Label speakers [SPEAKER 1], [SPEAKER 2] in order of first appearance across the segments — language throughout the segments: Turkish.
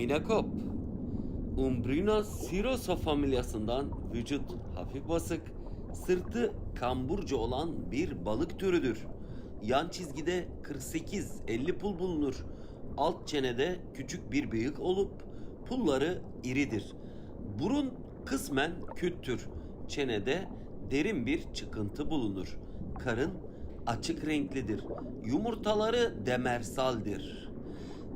[SPEAKER 1] Minakop. Umbrina sirosa familyasından vücut hafif basık, sırtı kamburcu olan bir balık türüdür. Yan çizgide 48-50 pul bulunur. Alt çenede küçük bir bıyık olup pulları iridir. Burun kısmen küttür. Çenede derin bir çıkıntı bulunur. Karın açık renklidir. Yumurtaları demersaldir.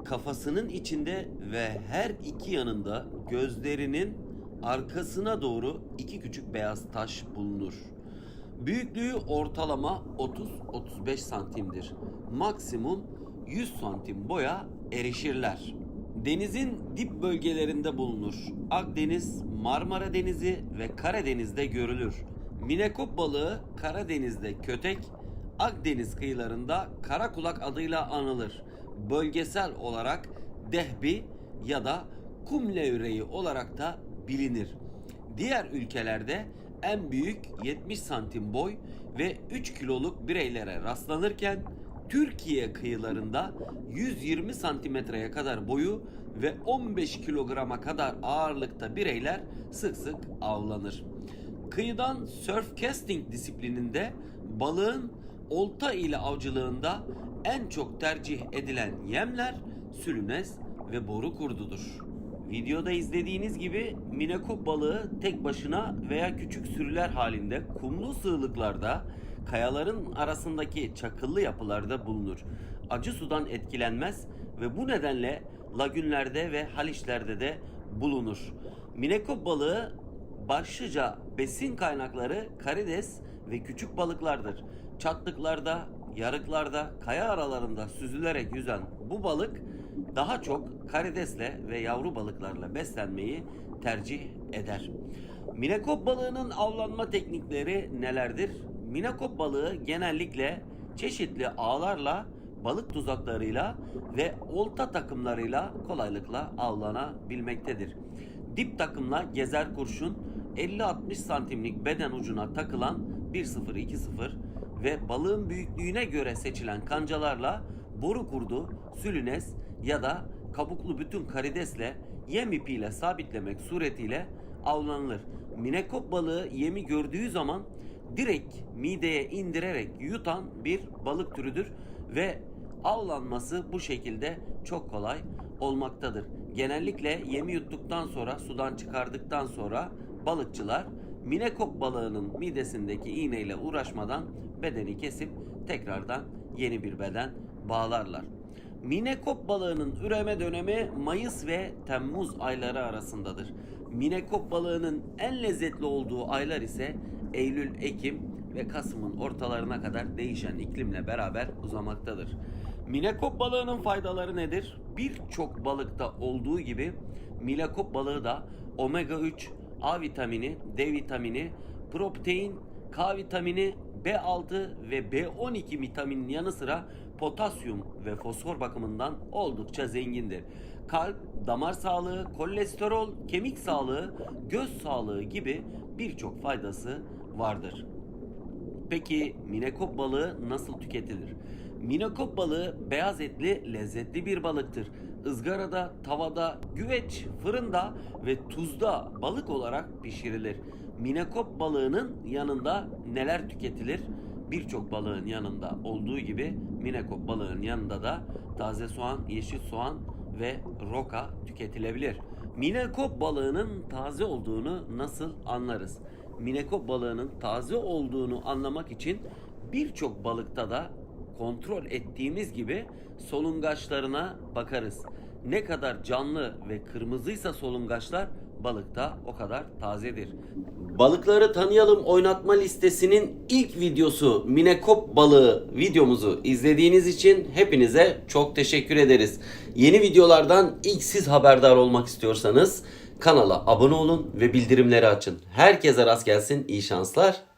[SPEAKER 1] Kafasının içinde ve her iki yanında gözlerinin arkasına doğru iki küçük beyaz taş bulunur. Büyüklüğü ortalama 30-35 santimdir. Maksimum 100 santim boya erişirler. Denizin dip bölgelerinde bulunur. Akdeniz, Marmara Denizi ve Karadeniz'de görülür. Minekop balığı Karadeniz'de kötek, Akdeniz kıyılarında karakulak adıyla anılır. Bölgesel olarak dehbi ya da kum levreği olarak da bilinir. Diğer ülkelerde en büyük 70 santim boy ve 3 kiloluk bireylere rastlanırken Türkiye kıyılarında 120 santimetreye kadar boyu ve 15 kilograma kadar ağırlıkta bireyler sık sık avlanır. Kıyıdan surf casting disiplininde balığın olta ile avcılığında en çok tercih edilen yemler sülünes ve boru kurdudur. Videoda izlediğiniz gibi minekop balığı tek başına veya küçük sürüler halinde kumlu sığlıklarda, kayaların arasındaki çakıllı yapılarda bulunur. Acı sudan etkilenmez ve bu nedenle lagünlerde ve haliçlerde de bulunur. Minekop balığı başlıca besin kaynakları karides ve küçük balıklardır. Çatlıklarda, yarıklarda, kaya aralarında süzülerek yüzen bu balık daha çok karidesle ve yavru balıklarla beslenmeyi tercih eder. Minekop balığının avlanma teknikleri nelerdir? Minekop balığı genellikle çeşitli ağlarla, balık tuzaklarıyla ve olta takımlarıyla kolaylıkla avlanabilmektedir. Dip takımla gezer kurşun 50-60 santimlik beden ucuna takılan 1-0-2-0 ve balığın büyüklüğüne göre seçilen kancalarla boru kurdu, sülünes ya da kabuklu bütün karidesle yem ipiyle sabitlemek suretiyle avlanılır. Minekop balığı yemi gördüğü zaman direkt mideye indirerek yutan bir balık türüdür ve avlanması bu şekilde çok kolay olmaktadır. Genellikle yemi yuttuktan sonra sudan çıkardıktan sonra balıkçılar minekop balığının midesindeki iğneyle uğraşmadan bedeni kesip tekrardan yeni bir beden bağlarlar. Minekop balığının üreme dönemi Mayıs ve Temmuz ayları arasındadır. Minekop balığının en lezzetli olduğu aylar ise Eylül, Ekim ve Kasım'ın ortalarına kadar değişen iklimle beraber uzamaktadır. Minekop balığının faydaları nedir? Birçok balıkta olduğu gibi minekop balığı da omega 3, A vitamini, D vitamini, protein, K vitamini, B6 ve B12 vitaminin yanı sıra potasyum ve fosfor bakımından oldukça zengindir. Kalp, damar sağlığı, kolesterol, kemik sağlığı, göz sağlığı gibi birçok faydası vardır. Peki minekop balığı nasıl tüketilir? Minekop balığı beyaz etli lezzetli bir balıktır. Izgarada, tavada, güveç, fırında ve tuzda balık olarak pişirilir. Minekop balığının yanında neler tüketilir? Birçok balığın yanında olduğu gibi minekop balığın yanında da taze soğan, yeşil soğan ve roka tüketilebilir. Minekop balığının taze olduğunu nasıl anlarız? Minekop balığının taze olduğunu anlamak için birçok balıkta da kontrol ettiğimiz gibi solungaçlarına bakarız. Ne kadar canlı ve kırmızıysa solungaçlar balıkta o kadar tazedir. Balıkları tanıyalım oynatma listesinin ilk videosu Minekop balığı videomuzu izlediğiniz için hepinize çok teşekkür ederiz. Yeni videolardan ilk siz haberdar olmak istiyorsanız kanala abone olun ve bildirimleri açın. Herkese rast gelsin. iyi şanslar.